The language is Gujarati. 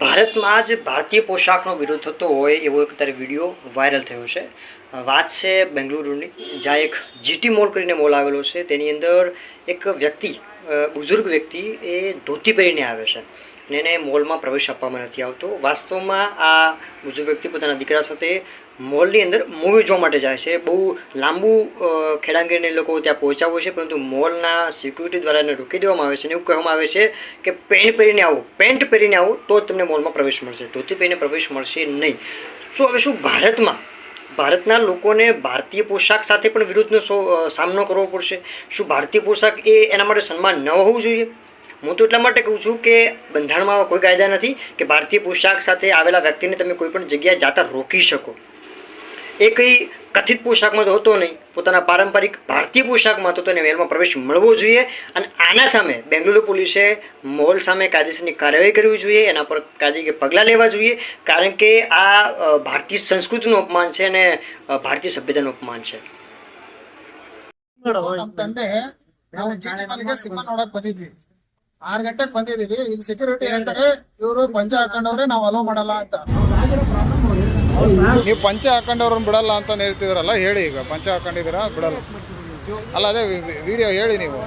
ભારતમાં જ ભારતીય પોશાકનો વિરોધ થતો હોય એવો એક અત્યારે વીડિયો વાયરલ થયો છે. વાત છે બેંગલુરુની, જ્યાં એક જીટી મોલ કરીને મોલ આવેલો છે. તેની અંદર એક વ્યક્તિ બુઝુર્ગ વ્યક્તિ એ ધોતી પહેરીને આવે છે અને એને મોલમાં પ્રવેશ આપવામાં નથી આવતો. વાસ્તવમાં આ બુઝુર્ગ વ્યક્તિ પોતાના દીકરા સાથે મોલની અંદર મૂવી જોવા માટે જાય છે. બહુ લાંબુ ખેડાંગીને લોકો ત્યાં પહોંચાવે છે, પરંતુ મોલના સિક્યુરિટી દ્વારા એને રોકી દેવામાં આવે છે અને એવું કહેવામાં આવે છે કે પેન્ટ પહેરીને આવો પેન્ટ પહેરીને આવો તો જ તમને મોલમાં પ્રવેશ મળશે. ધોતી પહેરીને પ્રવેશ મળશે નહીં. શું હવે શું ભારતમાં ભારતના લોકોને ભારતીય પોશાક સાથે પણ વિરોધનો સામનો કરવો પડશે. શું ભારતીય પોશાક એ એના માટે સન્માન ન હોવું જોઈએ? હું તો એટલા માટે કહું છું કે બંધારણમાં કોઈ કાયદા નથી કે ભારતીય પોશાક સાથે આવેલા વ્યક્તિને તમે કોઈ પણ જગ્યાએ જાતા રોકી શકો. એ કંઈ કથિત પોશાકમાં તો હતો નહીં પોતાના પારંપરિક ભારતીય પોશાકમાં તો તેને મેલમાં પ્રવેશ મળવો જોઈએ અને આના સામે બેંગલુરુ પોલીસે મોલ સામે કાયદેસરની કાર્યવાહી કરવી જોઈએ એના પર કાયદેકીય પગલાં લેવા જોઈએ કારણ કે આ અ, ભારતીય સંસ્કૃતિનું અપમાન છે અને અ, ભારતીય સભ્યતાનું અપમાન છે ನಮ್ ತಂದೆ ನಾವು ಚೀಟಿ ಮನೆಗೆ ಸಿನಿಮಾ ನೋಡಕ್ ಬಂದಿದ್ವಿ ಆರ್ ಗಂಟೆಗೆ ಬಂದಿದೀವಿ ಇಲ್ಲಿ ಸೆಕ್ಯೂರಿಟಿ ಹೇಳ್ತಾರೆ ಇವರು ಪಂಚ ಹಾಕೊಂಡವ್ರೆ ನಾವು ಅಲೋ ಮಾಡಲ್ಲ ಅಂತ ನೀವು ಪಂಚ ಹಾಕೊಂಡವ್ರನ್ನ ಬಿಡಲ್ಲ ಅಂತ ಹೇಳ್ತಿದ್ರಲ್ಲ, ಹೇಳಿ ಈಗ. ಪಂಚ ಹಾಕೊಂಡಿದ್ದೀರಾ? ಬಿಡಲ್ಲ. ಅಲ್ಲ, ಅದೇ ವಿಡಿಯೋ ಹೇಳಿ ನೀವು